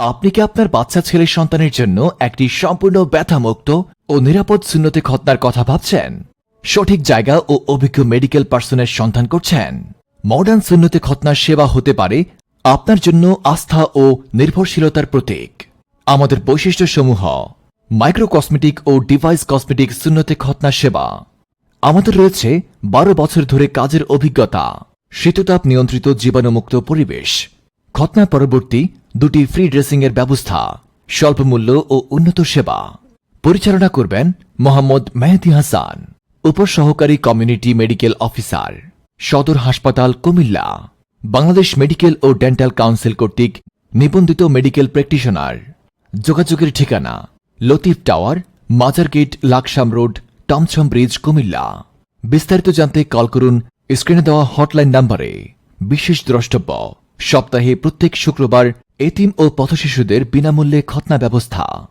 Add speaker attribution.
Speaker 1: আপনি কি আপনার বাচ্চা ছেলের সন্তানের জন্য একটি সম্পূর্ণ ব্যথামুক্ত ও নিরাপদ শূন্যতে খতনার কথা ভাবছেন? সঠিক জায়গা ও অভিজ্ঞ মেডিকেল পার্সনের সন্ধান করছেন। মডার্ন শূন্যতে খতনার সেবা হতে পারে আপনার জন্য আস্থা ও নির্ভরশীলতার প্রতীক। আমাদের বৈশিষ্ট্যসমূহ মাইক্রো কসমেটিক ও ডিভাইস কসমেটিক শূন্যতে খতনা সেবা। আমাদের রয়েছে বারো বছর ধরে কাজের অভিজ্ঞতা, শীততাপ নিয়ন্ত্রিত জীবাণুমুক্ত পরিবেশ। খতনা পরবর্তী দুটি ফ্রি ড্রেসিং এর ব্যবস্থা, স্বল্প মূল্য ও উন্নত সেবা। পরিচালনা করবেন মোহাম্মদ মেহেদি হাসান, উপসহকারী কমিউনিটি মেডিকেল অফিসার, সদর হাসপাতাল কুমিল্লা, বাংলাদেশ মেডিকেল ও ডেন্টাল কাউন্সিল কর্তৃক নিবন্ধিত মেডিকেল প্র্যাকটিশনার। যোগাযোগের ঠিকানা, Latif tower, Mazar gate, Laksam road Tomsom bridge, Cumilla. বিস্তারিত জানতে কল করুন স্ক্রিনে দেওয়া হটলাইন নাম্বারে। বিশেষ দ্রষ্টব্য, সপ্তাহে প্রত্যেক শুক্রবার এতিম ও পথশিশুদের বিনামূল্যে খতনা ব্যবস্থা।